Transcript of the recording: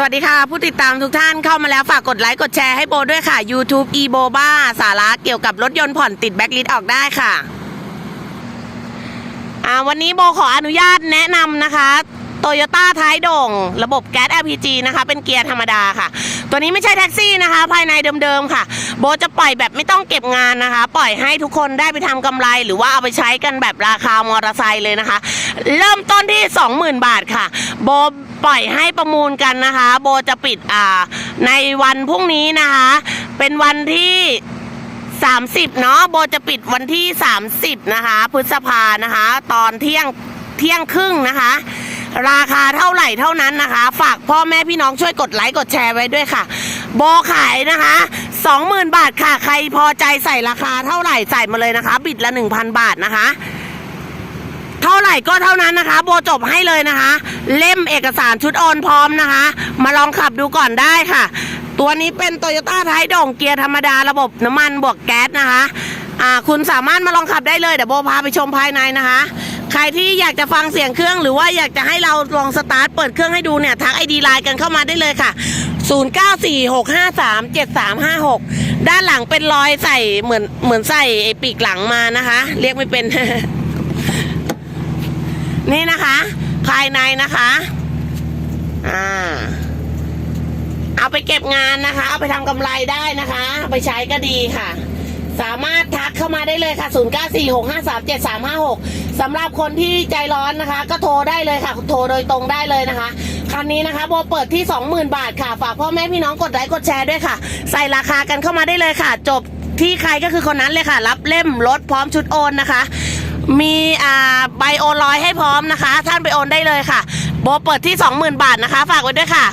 สวัสดีค่ะ ผู้ติดตามทุกท่านเข้ามาแล้วฝากกดไลค์กดแชร์ให้โบด้วยค่ะ YouTube e b o b a สาระเกี่ยวกับรถยนต์ผ่อนติดแบ็กลิสออกได้ค่ะอ่าวันนี้โบขออนุญาตแนะนำนะคะโตโยต้าท้ายโด่ง ระบบแก๊ส LPG นะคะ เป็นเกียร์ธรรมดาค่ะ ตัวนี้ไม่ใช่แท็กซี่นะคะ ภายในเดิมๆค่ะ โบจะปล่อยแบบไม่ต้องเก็บงานนะคะ ปล่อยให้ทุกคนได้ไปทำกำไร หรือว่าเอาไปใช้กันแบบราคามอเตอร์ไซค์เลยนะคะ เริ่มต้นที่ 20,000 บาทค่ะ โบ ปล่อยให้ประมูลกันนะคะ โบจะปิดอ่า ในวันพรุ่งนี้นะคะ เป็นวันที่ 30 เนาะโบจะปิดวันที่ 30 นะคะ พฤษภานะคะ ตอนเที่ยงเที่ยงครึ่งนะคะ ราคาเท่าไหร่เท่านั้นนะคะ ฝากพ่อแม่พี่น้องช่วยกดไลค์กดแชร์ไว้ด้วยค่ะ โบขายนะคะ20,000 บาทค่ะ ใครพอใจใส่ราคาเท่าไหร่ใส่มาเลยนะคะ บิดละ 1,000 บาทนะคะ ท่าไหร่ก็เท่านั้นนะคะ โบจบให้เลยนะคะ เล่มเอกสารชุดโอนพร้อมนะคะ มาลองขับดูก่อนได้ค่ะ ตัวนี้เป็นโตโยต้าไทยด่งเกียร์ธรรมดาระบบน้ำมันบวกแก๊สนะคะอ่าคุณสามารถมาลองขับได้เลยเดี๋ยวโบพาไปชมภายในนะคะ ใครที่อยากจะฟังเสียงเครื่องหรือว่าอยากจะให้เราลองสตาร์ทเปิดเครื่องให้ดูเนี่ยทักไอดีไลน์กันเข้ามาได้เลยค่ะ 0946537356 ด้านหลังเป็นรอยใส่เหมือนเหมือนใส่ไอปีกหลังมานะคะ เรียกไม่เป็น นี่นะคะ ภายในนะคะอ่าเอาไปเก็บงานนะคะ เอาไปทำกำไรได้นะคะ ไปใช้ก็ดีค่ะ สามารถทักเข้ามาได้เลยค่ะ 0946537356สำหรับคนที่ใจร้อนนะคะ ก็โทรได้เลยค่ะ โทรโดยตรงได้เลยนะคะคันนี้นะคะโบเปิดที่ 20,000 บาทค่ะ ฝากพ่อแม่พี่น้องกดไลค์กดแชร์ด้วยค่ะ ใส่ราคากันเข้ามาได้เลยค่ะ จบที่ใครก็คือคนนั้นเลยค่ะ รับเล่มรถพร้อมชุดโอนนะคะ มีอ่า โอนร้อยให้พร้อมนะคะ ท่านไปโอนได้เลยค่ะ โบเปิดที่ 20,000 บาทนะคะ ฝากไว้ด้วยค่ะ